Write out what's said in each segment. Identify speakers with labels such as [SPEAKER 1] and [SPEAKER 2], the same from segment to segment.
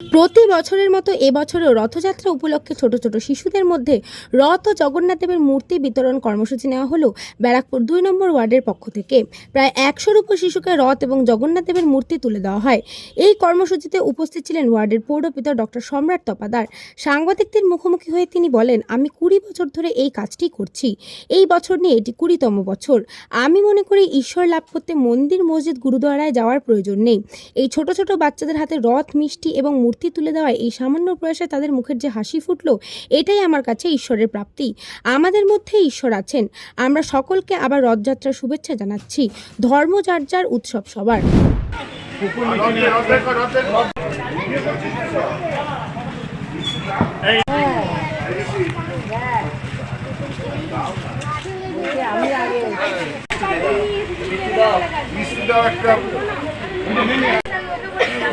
[SPEAKER 1] প্রতি বছরের মতো এবছরেও রথযাত্রা উপলক্ষে ছোট ছোট শিশুদের মধ্যে রথ ও জগন্নাথ দেবের মূর্তি বিতরণ কর্মসূচি নেওয়া হলো ব্যারাকপুর দুই নম্বর ওয়ার্ডের পক্ষ থেকে। প্রায় একশোর উপর শিশুকে রথ এবং জগন্নাথ দেবের মূর্তি তুলে দেওয়া হয়। এই কর্মসূচিতে উপস্থিত ছিলেন ওয়ার্ডের পৌরপিতা ডক্টর সম্রাট তপাদার। সাংবাদিকদের মুখোমুখি হয়ে তিনি বলেন, আমি কুড়ি বছর ধরে এই কাজটি করছি। এই বছর নিয়ে এটি কুড়িতম বছর। আমি মনে করি ঈশ্বর লাভ করতে মন্দির, মসজিদ, গুরুদ্বারায় যাওয়ার প্রয়োজন নেই। এই ছোট ছোট বাচ্চাদের হাতে রথ, মিষ্টি এবং মূর্তি তুলে দেওয়ায় এই সামান্য প্রয়াসে তাদের মুখের যে হাসি ফুটলো এটাই আমার কাছে ঈশ্বরের প্রাপ্তি। আমাদের মধ্যে ঈশ্বর আছেন। আমরা সকলকে আবার রথযাত্রার শুভেচ্ছা জানাচ্ছি। ধর্ম যার যার উৎসব সবার।
[SPEAKER 2] মিষ্টি দাও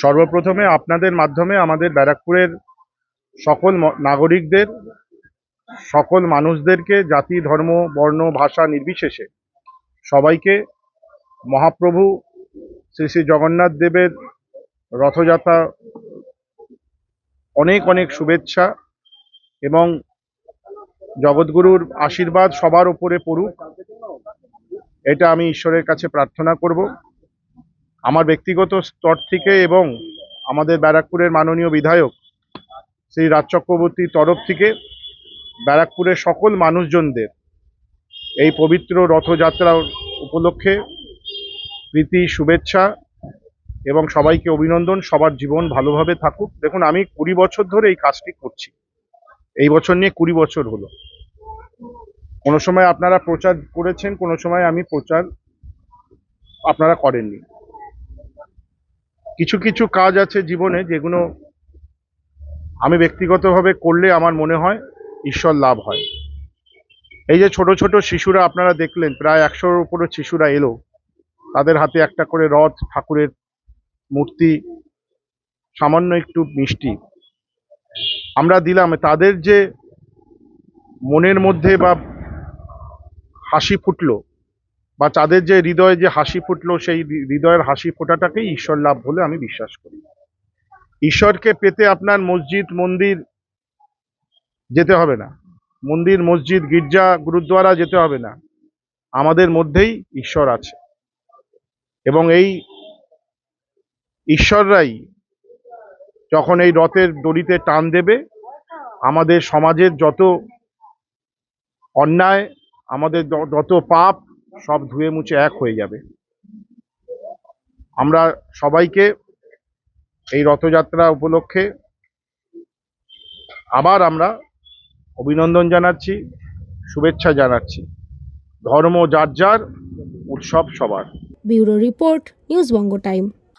[SPEAKER 3] সর্বপ্রথমে আপনাদের মাধ্যমে আমাদের ব্যারাকপুরের সকল নাগরিকদের, সকল মানুষদেরকে জাতি, ধর্ম, বর্ণ, ভাষা নির্বিশেষে সবাইকে মহাপ্রভু শ্রী শ্রী জগন্নাথ দেবের রথযাত্রা অনেক অনেক শুভেচ্ছা এবং জগৎগুরুর আশীর্বাদ সবার উপরে পড়ুক। এটা আমি ঈশ্বরের কাছে প্রার্থনা করব। আমার ব্যক্তিগত স্তর থেকে এবং আমাদের ব্যারাকপুরের মাননীয় বিধায়ক শ্রী রাজ চক্রবর্তীর তরফ থেকে ব্যারাকপুরের সকল মানুষজনদের এই পবিত্র রথযাত্রা উপলক্ষে প্রীতি, শুভেচ্ছা এবং সবাইকে অভিনন্দন। সবার জীবন ভালোভাবে থাকুক। দেখুন, আমি কুড়ি বছর ধরে এই কাজটি করছি। এই বছর নিয়ে কুড়ি বছর হলো। কোনো সময় আপনারা প্রচার করেছেন, কোনো সময় আমি প্রচার আপনারা করেননি। কিছু কিছু কাজ আছে জীবনে যেগুলো আমি ব্যক্তিগতভাবে করলে আমার মনে হয় ঈশ্বর লাভ হয়। এই যে ছোট ছোট শিশুরা আপনারা দেখলেন, প্রায় একশোর উপরে শিশুরা এলো। তাদের হাতে একটা করে রথ, ঠাকুরের মূর্তি, সামান্য একটু মিষ্টি। আমরা দিলাম, তাদের যে মনের মধ্যে বা হাসি ফুটলো বা তাদের যে হৃদয়ে যে হাসি ফুটলো, সেই হৃদয়ের হাসি ফোটাটাকেই ঈশ্বর লাভ বলে আমি বিশ্বাস করি। ঈশ্বরকে পেতে আপনার মসজিদ, মন্দির যেতে হবে না। মন্দির, মসজিদ, গির্জা, গুরুদ্বারা যেতে হবে না। আমাদের মধ্যেই ঈশ্বর আছে। এবং এই ঈশ্বররাই যখন এই রথের দড়িতে টান দেবে, আমাদের সমাজের যত অন্যায়, আমাদের যত পাপ, সব ধুয়ে মুছে এক হয়ে যাবে। আমরা সবাইকে এই রথযাত্রা উপলক্ষে আবার আমরা অভিনন্দন জানাচ্ছি, শুভেচ্ছা জানাচ্ছি। ধর্ম যার যার, উৎসব সবার।
[SPEAKER 1] Bureau report, news Banga time.